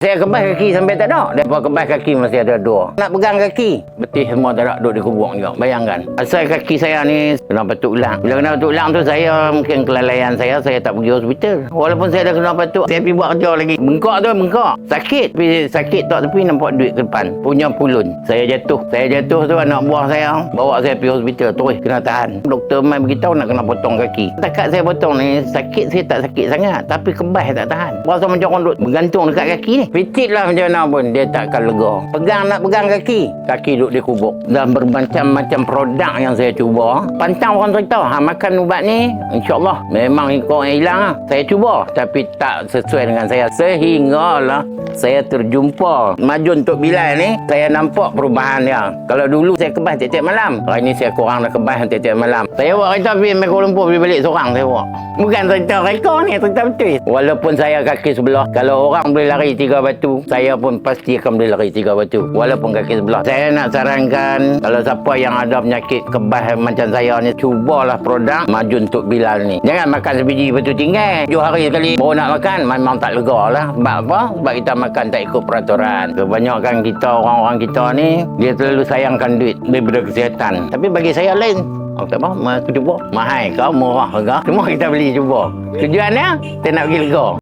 Saya kebas kaki sampai tak ada. Dia kebas kaki masih ada dua. Nak pegang kaki. Betih semua tak ada duduk di kubur juga. Bayangkan. Asal kaki saya ni kena patuk ulang. Bila kena patuk ulang tu saya mungkin kelalaian saya. Saya tak pergi hospital. Walaupun saya dah kena patuk. Saya pergi buat kerja lagi. Bengkak tu bengkak. Sakit. Tapi sakit tak tapi nampak duit ke depan. Punya pulun. Saya jatuh. Saya jatuh tu anak buah saya. Bawa saya pergi hospital. Terus kena tahan. Doktor mai beritahu nak kena potong kaki. Takat saya potong ni sakit saya tak sakit sangat. Tapi kebas tak tahan. Rasa macam orang duduk bergantung dekat kaki ni. Picit lah macam mana pun dia tak akan lega. Pegang nak pegang kaki. Kaki duduk di kubuk. Dan bermacam-macam produk yang saya cuba. Pantang orang cerita. Ha, makan ubat ni insyaAllah memang ikut hilang lah. Saya cuba. Tapi tak sesuai dengan saya. Sehinggalah saya terjumpa Majun Tok Bilal ni. Saya nampak perubahan dia. Kalau dulu saya kebas tiap-tiap malam. Hari ni saya kurang nak kebas tiap-tiap malam. Saya buat kereta pergi Kuala Lumpur pergi balik seorang saya buat. Bukan cerita reka ni, cerita betul. Walaupun saya kaki sebelah, kalau orang boleh lari batu, saya pun pasti akan boleh lari tiga batu. Walaupun kaki sebelah. Saya nak sarankan, kalau siapa yang ada penyakit kebas macam saya ni, cubalah produk Majun Tok Bilal ni. Jangan makan sebiji batu tinggal. Tujuh hari sekali baru nak makan, memang tak lega lah. Sebab apa? Sebab kita makan tak ikut peraturan. Kebanyakan kita, orang-orang kita ni, dia terlalu sayangkan duit daripada kesihatan. Tapi bagi saya lain, Aku tak apa, aku cuba. Mahal kau, murah kau. Semua kita beli cuba. Tujuannya, kita nak pergi lega.